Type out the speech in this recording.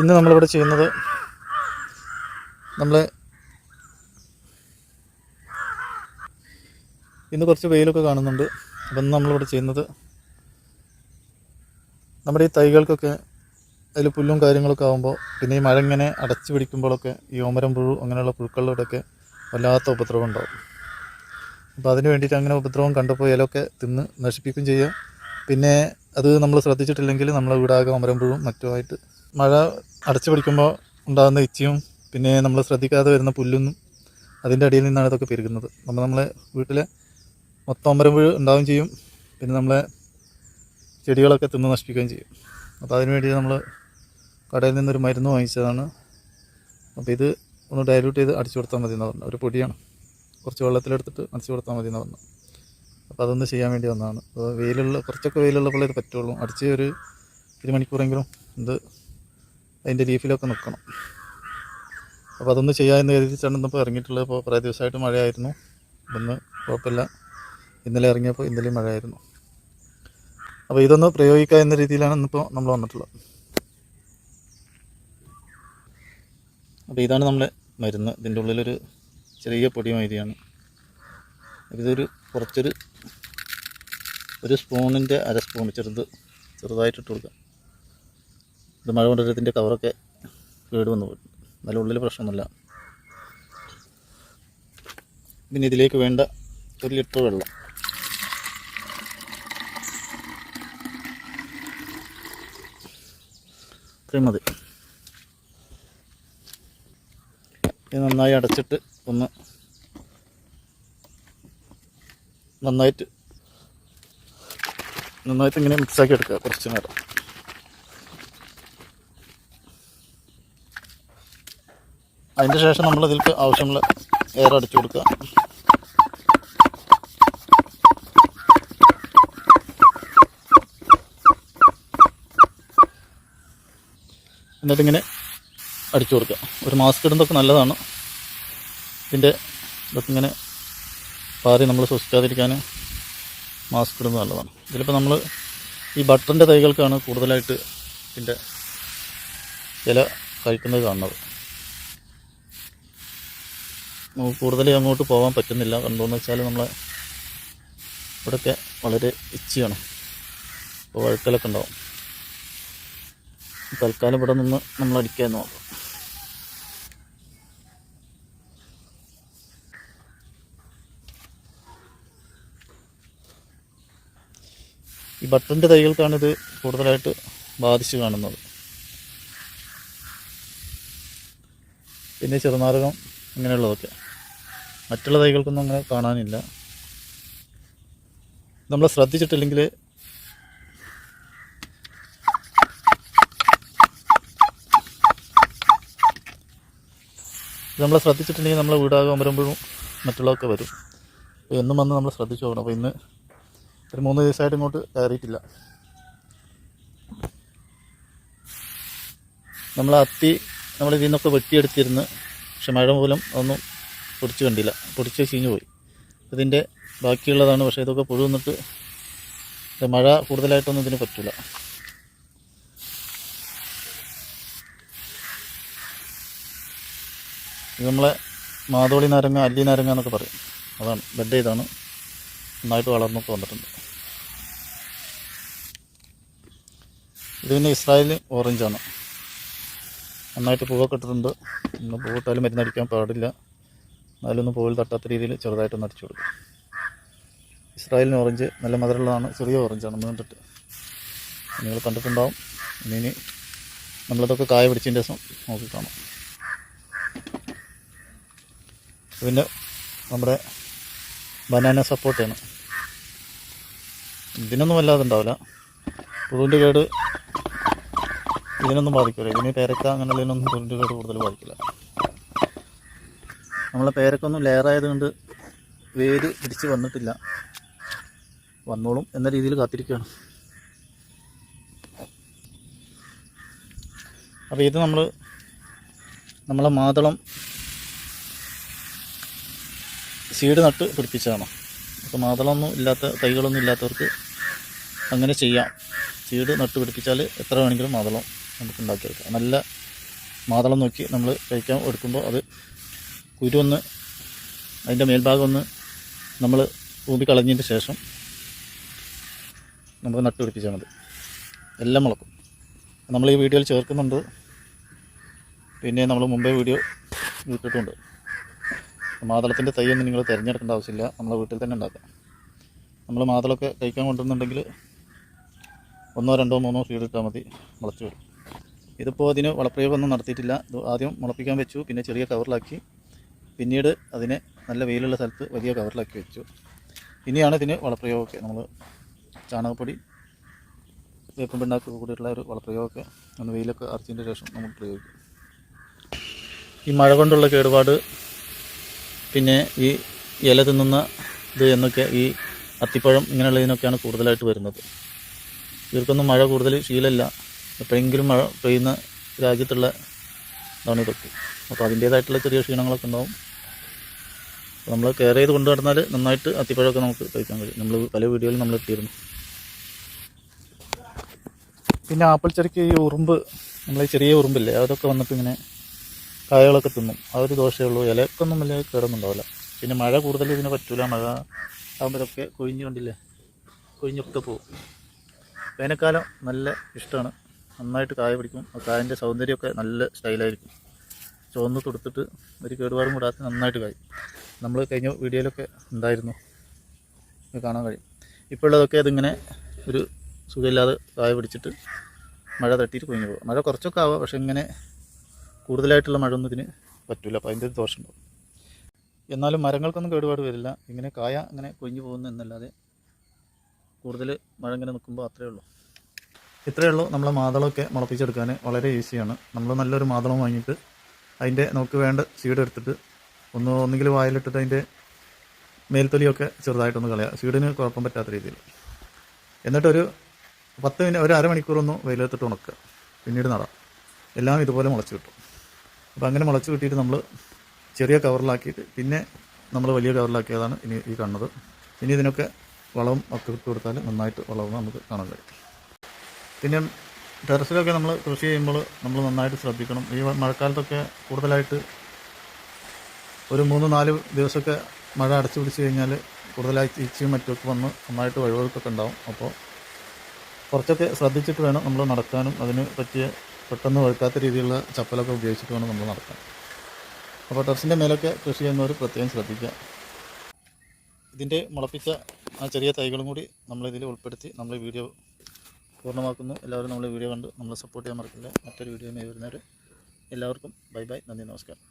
ഇന്ന് നമ്മളിവിടെ ചെയ്യുന്നത് നമ്മൾ ഇന്ന് കുറച്ച് വെയിലൊക്കെ കാണുന്നുണ്ട്. അപ്പം ഇന്ന് നമ്മളിവിടെ ചെയ്യുന്നത് നമ്മുടെ ഈ തൈകൾക്കൊക്കെ അതിൽ പുല്ലും കാര്യങ്ങളൊക്കെ ആകുമ്പോൾ പിന്നെ ഈ മഴ ഇങ്ങനെ അടച്ചു പിടിക്കുമ്പോഴൊക്കെ ഈ ഓമരം പുഴു അങ്ങനെയുള്ള പുഴുക്കളുടെയൊക്കെ വല്ലാത്ത ഉപദ്രവം ഉണ്ടാവും. അപ്പോൾ അതിന് വേണ്ടിയിട്ട് അങ്ങനെ ഉപദ്രവം കണ്ടപ്പോൾ ഇലൊക്കെ തിന്ന് നശിപ്പിക്കുകയും ചെയ്യുക പിന്നെ അത് നമ്മൾ ശ്രദ്ധിച്ചിട്ടില്ലെങ്കിൽ നമ്മളെ വീടാകെ ഓമരം പുഴുവും മറ്റുമായിട്ട് മഴ അടച്ചു പിടിക്കുമ്പോൾ ഉണ്ടാകുന്ന ഇച്ചിയും പിന്നെ നമ്മൾ ശ്രദ്ധിക്കാതെ വരുന്ന പുല്ലും അതിന്റെ അടിയിൽ നിന്നാണ് ഇതൊക്കെ പെരുകുന്നത്. നമ്മൾ നമ്മളെ വീട്ടിലെ മൊത്തം ഒമ്പരം പുഴു ഉണ്ടാവുകയും ചെയ്യും. പിന്നെ നമ്മളെ ചെടികളൊക്കെ തിന്ന് നശിപ്പിക്കുകയും ചെയ്യും. അപ്പോൾ അതിന് വേണ്ടി നമ്മൾ കടയിൽ നിന്നൊരു മരുന്ന് വാങ്ങിച്ചതാണ്. അപ്പോൾ ഇത് ഒന്ന് ഡയലൂട്ട് ചെയ്ത് അടിച്ചു കൊടുത്താൽ മതി എന്ന് പറഞ്ഞു ഒരു പൊടിയാണ്. കുറച്ച് വെള്ളത്തിലെടുത്തിട്ട് അടിച്ചു കൊടുത്താൽ മതി എന്ന് പറഞ്ഞു അപ്പോൾ അതൊന്ന് ചെയ്യാൻ വേണ്ടി വന്നതാണ്. അപ്പോൾ വെയിലുള്ള കുറച്ചൊക്കെ വെയിലുള്ളപ്പോൾ ഇത് പറ്റുള്ളൂ. അടിച്ച് ഒരു ഒരു മണിക്കൂറെങ്കിലും ഇത് അതിന്റെ ലീഫിലൊക്കെ നിൽക്കണം. അപ്പോൾ അതൊന്ന് ചെയ്യാമെന്ന് കരുതിച്ചാണ് ഇന്നിപ്പോൾ ഇറങ്ങിയിട്ടുള്ളത്. ഇപ്പോൾ കുറേ ദിവസമായിട്ട് മഴയായിരുന്നു. ഇന്ന് കുഴപ്പമില്ല. ഇന്നലെ ഇറങ്ങിയപ്പോൾ ഇന്നലെയും മഴയായിരുന്നു. അപ്പോൾ ഇതൊന്ന് പ്രയോഗിക്കുക എന്ന രീതിയിലാണ് ഇന്നിപ്പോൾ നമ്മൾ വന്നിട്ടുള്ളത്. അപ്പോൾ ഇതാണ് നമ്മളെ മരുന്ന്. ഇതിന്റെ ഉള്ളിലൊരു ചെറിയ പൊടി മാതിരിയാണ് ഇതൊരു കുറച്ചൊരു ഒരു സ്പൂണിന്റെ അര സ്പൂൺ ചെറുത് ചെറുതായിട്ട് ഇട്ട് കൊടുക്കാം ഇത് മഴ കൊണ്ടിരത്തിന്റെ കവറൊക്കെ കേട് വന്നു പോയി. നല്ല ഉള്ളിൽ പ്രശ്നമൊന്നുമില്ല. പിന്നെ ഇതിലേക്ക് വേണ്ട ഒരു ലിറ്റർ വെള്ളം. ഇത്രയും മതി. ഇത് നന്നായി അടച്ചിട്ട് ഒന്ന് നന്നായിട്ട് നന്നായിട്ട് ഇങ്ങനെ മിക്സാക്കി എടുക്കുക കുറച്ച് നേരം. അതിന്റെ ശേഷം നമ്മൾ ഇതിലേക്ക് ആവശ്യമുള്ള എയർ അടിച്ചു കൊടുക്കുക. എന്നിട്ടിങ്ങനെ അടിച്ചു കൊടുക്കുക. ഒരു മാസ്ക് ഇടുന്നതൊക്കെ നല്ലതാണ്. ഇതിന്റെ ഇതൊക്കെ ഇങ്ങനെ പാറി നമ്മൾ സൂക്ഷിക്കാതിരിക്കാൻ മാസ്ക് ഇടുന്നത് നല്ലതാണ്. ഇതിലിപ്പോൾ നമ്മൾ ഈ ബട്ടറിന്റെ തൈകൾക്കാണ് കൂടുതലായിട്ട് ഇതിന്റെ ഇല കഴിക്കുന്നത് കാണുന്നത്. നമുക്ക് കൂടുതൽ അങ്ങോട്ട് പോകാൻ പറ്റുന്നില്ല. എന്തുകൊണ്ടെന്ന് വെച്ചാൽ നമ്മൾ ഇവിടെയൊക്കെ വളരെ ഇച്ചിയാണ്. അപ്പോൾ വഴുക്കലൊക്കെ ഉണ്ടാവും. തൽക്കാലം ഇവിടെ നിന്ന് നമ്മൾ അടിക്കാൻ നോക്കാം. ഈ ബട്ടന്റെ തൈകൾക്കാണ് ഇത് കൂടുതലായിട്ട് ബാധിച്ച് കാണുന്നത്. പിന്നെ ചെറുനാരകം ഇങ്ങനെയുള്ളതൊക്കെ. മറ്റുള്ള തൈകൾക്കൊന്നും അങ്ങനെ കാണാനില്ല. നമ്മൾ ശ്രദ്ധിച്ചിട്ടില്ലെങ്കിൽ നമ്മൾ ശ്രദ്ധിച്ചിട്ടുണ്ടെങ്കിൽ നമ്മളെ വീടാകാൻ വരുമ്പോഴും മറ്റുള്ളതൊക്കെ വരും. അപ്പോൾ എന്നും വന്ന് നമ്മൾ ശ്രദ്ധിച്ചു നോക്കണം അപ്പോൾ ഇന്ന് ഒരു മൂന്ന് ദിവസമായിട്ട് ഇങ്ങോട്ട് കയറിയിട്ടില്ല. നമ്മൾ അത്തി നമ്മൾ ഇതിൽ നിന്നൊക്കെ വെട്ടിയെടുത്തിരുന്ന്. പക്ഷെ മഴ മൂലം അതൊന്നും പൊടിച്ച് കണ്ടില്ല. പൊടിച്ച് ചീഞ്ഞു പോയി. ഇതിന്റെ ബാക്കിയുള്ളതാണ്. പക്ഷേ ഇതൊക്കെ പുഴു വന്നിട്ട് മഴ കൂടുതലായിട്ടൊന്നും ഇതിന് പറ്റില്ല ഇത് നമ്മളെ മാതോളി നാരങ്ങ അല്ലി നാരങ്ങ എന്നൊക്കെ പറയും. അതാണ് ബെഡ് ചെയ്താണ്. നന്നായിട്ട് വളർന്നൊക്കെ വന്നിട്ടുണ്ട്. ഇത് പിന്നെ ഇസ്രായേൽ ഓറഞ്ചാണ് നന്നായിട്ട് പൂവൊക്കെ ഇട്ടിട്ടുണ്ട്. ഇന്ന് പൂവിട്ടാലും മരുന്നടിക്കാൻ പാടില്ല. എന്നാലൊന്നും പോയിൽ തട്ടാത്ത രീതിയിൽ ചെറുതായിട്ടൊന്ന് അടിച്ചു കൊടുക്കും. ഇസ്രായേലിന് ഓറഞ്ച് നല്ല മധുരമുള്ളതാണ്. ചെറിയ ഓറഞ്ചാണ് നീണ്ടിട്ട് നിങ്ങൾ കണ്ടിട്ടുണ്ടാവും. ഇനി നമ്മളതൊക്കെ കായ പിടിച്ചതിന്റെ ദിവസം നോക്കി കാണാം. പിന്നെ നമ്മുടെ ബനാന സപ്പോർട്ടാണ്. ഇതിനൊന്നും വല്ലാതെ ഉണ്ടാവില്ല. പുഴുവിന്റെ കേട് ഇതിനൊന്നും ബാധിക്കില്ല ഇതിന് പേരക്ക അങ്ങനെയുള്ളതിനൊന്നും പുഴുവിന്റെ കേട് കൂടുതൽ ബാധിക്കില്ല. നമ്മളെ പേരക്കൊന്നും ലെയറായത് കൊണ്ട് വേര് പിടിച്ച് വന്നിട്ടില്ല. വന്നോളും എന്ന രീതിയിൽ കാത്തിരിക്കുകയാണ്. അപ്പോൾ ഇത് നമ്മൾ നമ്മളെ മാതളം സീഡ് നട്ട് പിടിപ്പിച്ചതാണ്. അപ്പോൾ മാതളമൊന്നും ഇല്ലാത്ത തൈകളൊന്നും ഇല്ലാത്തവർക്ക് അങ്ങനെ ചെയ്യാം. സീഡ് നട്ട് പിടിപ്പിച്ചാൽ എത്ര വേണമെങ്കിലും മാതളം നമുക്ക് ഉണ്ടാക്കിയെടുക്കാം. നല്ല മാതളം നോക്കി നമ്മൾ കഴിക്കാൻ എടുക്കുമ്പോൾ അത് കുരു ഒന്ന് അതിന്റെ മേൽഭാഗം ഒന്ന് നമ്മൾ ഊമ്പി കളഞ്ഞതിന് ശേഷം നമുക്ക് നട്ടുപിടിപ്പിച്ചാൽ മതി. എല്ലാം മുളക്കും. നമ്മൾ ഈ വീഡിയോയിൽ ചേർക്കുന്നുണ്ട്. പിന്നെ നമ്മൾ മുമ്പേ വീഡിയോ ഇട്ടിട്ടുണ്ട്. മാതളത്തിന്റെ തൈയൊന്നും നിങ്ങൾ തിരഞ്ഞെടുക്കേണ്ട ആവശ്യമില്ല. നമ്മളെ വീട്ടിൽ തന്നെ ഉണ്ടാക്കാം. നമ്മൾ മാതളമൊക്കെ കഴിക്കാൻ കൊണ്ടുവന്നുണ്ടെങ്കിൽ ഒന്നോ രണ്ടോ മൂന്നോ ഫീഡ് ഇട്ടാൽ മതി മുളച്ചു വരും. ഇതിപ്പോൾ അതിന് വളപ്രയോഗമൊന്നും നടത്തിയിട്ടില്ല. ആദ്യം മുളപ്പിക്കാൻ വെച്ചു പിന്നെ ചെറിയ കവറിലാക്കി പിന്നീട് അതിനെ നല്ല വെയിലുള്ള സ്ഥലത്ത് വലിയ കവറിലാക്കി വെച്ചു. ഇനിയാണ് ഇതിന് വളപ്രയോഗമൊക്കെ. നമ്മൾ ചാണകപ്പൊടി വേപ്പം പിണ്ണാക്ക് കൂടിയിട്ടുള്ള ഒരു വളപ്രയോഗമൊക്കെ ഒന്ന് വെയിലൊക്കെ അറച്ചതിന്റെ ശേഷം നമ്മൾ പ്രയോഗിക്കും. ഈ മഴ കൊണ്ടുള്ള കേടുപാട് പിന്നെ ഈ ഇല തിന്നുന്ന ഇത് എന്നൊക്കെ ഈ അത്തിപ്പഴം ഇങ്ങനെയുള്ളതിനൊക്കെയാണ് കൂടുതലായിട്ട് വരുന്നത്. ഇവർക്കൊന്നും മഴ കൂടുതൽ ശീലമില്ല എപ്പോഴെങ്കിലും മഴ പെയ്യുന്ന രാജ്യത്തുള്ള ഇതാണ് ഇതൊക്കെ. അപ്പോൾ അതിന്റേതായിട്ടുള്ള ചെറിയ ക്ഷീണങ്ങളൊക്കെ ഉണ്ടാവും. നമ്മൾ കെയർ ചെയ്ത് കൊണ്ടു നടന്നാൽ നന്നായിട്ട് അത്തിപ്പഴമൊക്കെ നമുക്ക് കഴിക്കാൻ കഴിയും. നമ്മൾ പല വീഡിയോയിലും നമ്മൾ ഇട്ടിരുന്നു പിന്നെ ആപ്പിൾ ചെറിക്ക് ഈ ഉറുമ്പ് നമ്മളെ ചെറിയ ഉറുമ്പില്ലേ അതൊക്കെ വന്നിട്ട് ഇങ്ങനെ കായകളൊക്കെ തിന്നും. ആ ഒരു ദോഷമേ ഉള്ളൂ. ഇലക്കൊന്നും വലിയ കയറുന്നുണ്ടാവില്ല പിന്നെ മഴ കൂടുതൽ ഇതിന് പറ്റൂല. മഴ ആകുമ്പോഴൊക്കെ കൊഴിഞ്ഞു കണ്ടില്ലേ? കൊഴിഞ്ഞൊക്കെ പോകും വേനൽക്കാലം നല്ല ഇഷ്ടമാണ്. നന്നായിട്ട് കായ പിടിക്കും. ആ കായന്റെ സൗന്ദര്യമൊക്കെ നല്ല സ്റ്റൈലായിരിക്കും. ചുവന്ന് തൊടുത്തിട്ട് ഒരു കേടുപാടും കൂടാതെ നന്നായിട്ട് കായും. നമ്മൾ കഴിഞ്ഞ വീഡിയോയിലൊക്കെ ഉണ്ടായിരുന്നു കാണാൻ കഴിയും. ഇപ്പോൾ ഉള്ളതൊക്കെ അതിങ്ങനെ ഒരു സുഖമില്ലാതെ കായ പിടിച്ചിട്ട് മഴ തട്ടിയിട്ട് കുഞ്ഞു പോകും. മഴ കുറച്ചൊക്കെ ആവാം പക്ഷേ ഇങ്ങനെ കൂടുതലായിട്ടുള്ള മഴ ഒന്നും ഇതിന് പറ്റില്ല അപ്പോൾ അതിന്റെ ദോഷമുണ്ടാവും എന്നാലും മരങ്ങൾക്കൊന്നും കേടുപാട് വരില്ല. ഇങ്ങനെ കായ അങ്ങനെ കൊഞ്ഞു പോകുന്നു എന്നല്ലാതെ കൂടുതൽ മഴ ഇങ്ങനെ നിൽക്കുമ്പോൾ അത്രയേ ഉള്ളൂ. ഇത്രയേ ഉള്ളൂ. നമ്മളെ മാതളമൊക്കെ മുളപ്പിച്ചെടുക്കാൻ വളരെ ഈസിയാണ്. നമ്മൾ നല്ലൊരു മാതളം വാങ്ങിയിട്ട് അതിന്റെ നമുക്ക് വേണ്ട സീഡ് എടുത്തിട്ട് ഒന്ന് ഒന്നുകിൽ വായിലിട്ടിട്ട് അതിന്റെ മേൽത്തൊലിയൊക്കെ ചെറുതായിട്ടൊന്ന് കളയുക സീഡിന് കുഴപ്പം പറ്റാത്ത രീതിയിൽ. എന്നിട്ടൊരു പത്ത് മിനിറ്റ് ഒരു അരമണിക്കൂറൊന്ന് വെയിലെടുത്തിട്ട് ഉണക്കുക പിന്നീട് നടാം. എല്ലാം ഇതുപോലെ മുളച്ച് കിട്ടും. അപ്പോൾ അങ്ങനെ മുളച്ച് കിട്ടിയിട്ട് നമ്മൾ ചെറിയ കവറിലാക്കിയിട്ട് പിന്നെ നമ്മൾ വലിയ കവറിലാക്കിയതാണ് ഇനി ഈ കാണുന്നത് ഇനി ഇതിനൊക്കെ വളവും ഒക്കെ ഇട്ട് കൊടുത്താൽ നന്നായിട്ട് വളവും നമുക്ക് കാണാൻ കഴിയും. പിന്നെ ടെറസിലൊക്കെ നമ്മൾ കൃഷി ചെയ്യുമ്പോൾ നമ്മൾ നന്നായിട്ട് ശ്രദ്ധിക്കണം. ഈ മഴക്കാലത്തൊക്കെ കൂടുതലായിട്ട് ഒരു മൂന്ന് നാല് ദിവസമൊക്കെ മഴ അടച്ചു പിടിച്ച് കഴിഞ്ഞാൽ കൂടുതലായി ചീച്ചയും മറ്റുമൊക്കെ വന്ന് നന്നായിട്ട് വഴുവഴുക്കൊക്കെ ഉണ്ടാവും. അപ്പോൾ കുറച്ചൊക്കെ ശ്രദ്ധിച്ചിട്ട് വേണം നമ്മൾ നടക്കാനും. അതിന് പറ്റിയ പെട്ടെന്ന് വഴുക്കാത്ത രീതിയിലുള്ള ചപ്പലൊക്കെ ഉപയോഗിച്ചിട്ട് വേണം നമ്മൾ നടക്കാൻ. അപ്പോൾ ടെറസിന്റെ മേലൊക്കെ കൃഷി ചെയ്യുന്നവർ പ്രത്യേകം ശ്രദ്ധിക്കുക. ഇതിന്റെ മുളപ്പിച്ച ആ ചെറിയ തൈകളും കൂടി നമ്മളിതിൽ ഉൾപ്പെടുത്തി നമ്മൾ വീഡിയോ പൂർണമാക്കുന്നു. എല്ലാവരും നമ്മളെ വീഡിയോ കണ്ട് നമ്മളെ സപ്പോർട്ട് ചെയ്യാൻ മറക്കില്ല. മറ്റൊരു വീഡിയോയുമായി വരുന്നവർ എല്ലാവർക്കും ബൈ ബൈ. നന്ദി നമസ്കാരം.